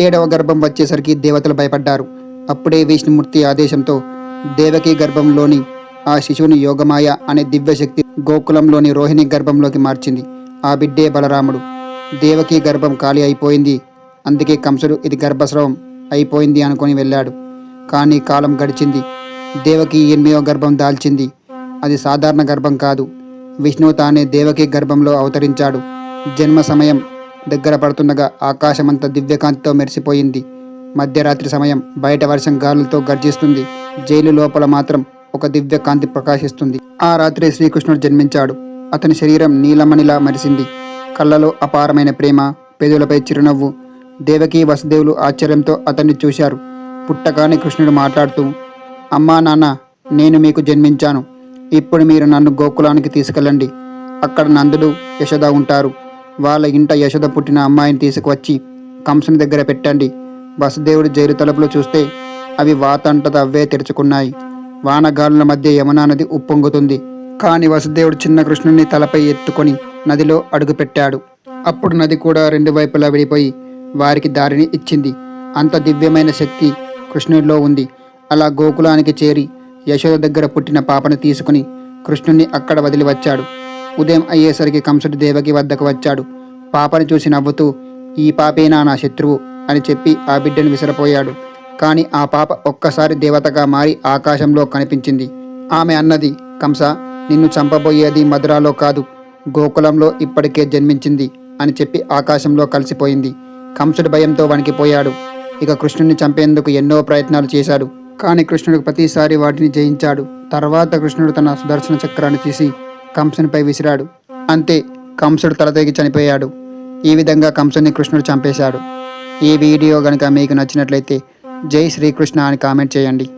ఏడవ గర్భం వచ్చేసరికి దేవతలు భయపడ్డారు. అప్పుడే విష్ణుమూర్తి ఆదేశంతో దేవకి గర్భంలోని ఆ శిశువుని యోగమాయ అనే దివ్యశక్తి గోకులంలోని రోహిణి గర్భంలోకి మార్చింది. ఆ బిడ్డే బలరాముడు. దేవకి గర్భం ఖాళీ అయిపోయింది. అందుకే కంసుడు ఇది గర్భస్రవం అయిపోయింది అనుకొని వెళ్ళాడు. కానీ కాలం గడిచింది. దేవకి ఎనిమిదవ గర్భం దాల్చింది. అది సాధారణ గర్భం కాదు. విష్ణువు తానే దేవకి గర్భంలో అవతరించాడు. జన్మ సమయం దగ్గర పడుతుండగా ఆకాశమంతా దివ్యకాంతితో మెరిసిపోయింది. మధ్యరాత్రి సమయం బయట వర్షం గాలులతో గర్జిస్తుంది. జైలు లోపల మాత్రం ఒక దివ్యకాంతి ప్రకాశిస్తుంది. ఆ రాత్రి శ్రీకృష్ణుడు జన్మించాడు. అతని శరీరం నీలమణిలా మరిసింది. కళ్ళలో అపారమైన ప్రేమ పెదవులపై చిరునవ్వు దేవకి వసుదేవులు ఆశ్చర్యంతో అతన్ని చూశారు. పుట్టగానే కృష్ణుడు మాట్లాడుతూ అమ్మా నాన్న నేను మీకు జన్మించాను. ఇప్పుడు మీరు నన్ను గోకులానికి తీసుకెళ్ళండి. అక్కడ నందుడు యశోద ఉంటారు. వాళ్ళ ఇంట యశోద పుట్టిన అమ్మాయిని తీసుకువచ్చి కంసుని దగ్గర పెట్టండి. వసుదేవుడు జైలు తలుపులు చూస్తే అవి వాతంటత అవే తెరుచుకున్నాయి. వానగాలుల మధ్య యమునా నది ఉప్పొంగుతుంది. కాని వసుదేవుడు చిన్న కృష్ణుని తలపై ఎత్తుకొని నదిలో అడుగుపెట్టాడు అప్పుడు నది కూడా రెండు వైపులా విడిపోయి వారికి దారిని ఇచ్చింది. అంత దివ్యమైన శక్తి కృష్ణుడిలో ఉంది. అలా గోకులానికి చేరి యశోద దగ్గర పుట్టిన పాపను తీసుకుని కృష్ణుణ్ణి అక్కడ వదిలి వచ్చాడు. ఉదయం అయ్యేసరికి కంసుడు దేవకి వద్దకు వచ్చాడు. పాపని చూసి నవ్వుతూ ఈ పాపేనా నా శత్రువు? అని చెప్పి ఆ బిడ్డను విసిరపోయాడు. కానీ ఆ పాప ఒక్కసారి దేవతగా మారి ఆకాశంలో కనిపించింది. ఆమె అన్నది కంస నిన్ను చంపబోయేది మధురాలో కాదు గోకులంలో ఇప్పటికే జన్మించింది అని చెప్పి ఆకాశంలో కలిసిపోయింది. కంసుడి భయంతో వణికిపోయాడు. ఇక కృష్ణుడిని చంపేందుకు ఎన్నో ప్రయత్నాలు చేశాడు. కానీ కృష్ణుడు ప్రతిసారి వాటిని జయించాడు. తర్వాత కృష్ణుడు తన సుదర్శన చక్రాన్ని తీసి కంసునిపై విసిరాడు. అంతే కంసుడు తలతెగి చనిపోయాడు. ఈ విధంగా కంసుని కృష్ణుడు చంపేశాడు. ఈ వీడియో గనుక మీకు నచ్చినట్లయితే జై శ్రీకృష్ణ అని కామెంట్ చేయండి.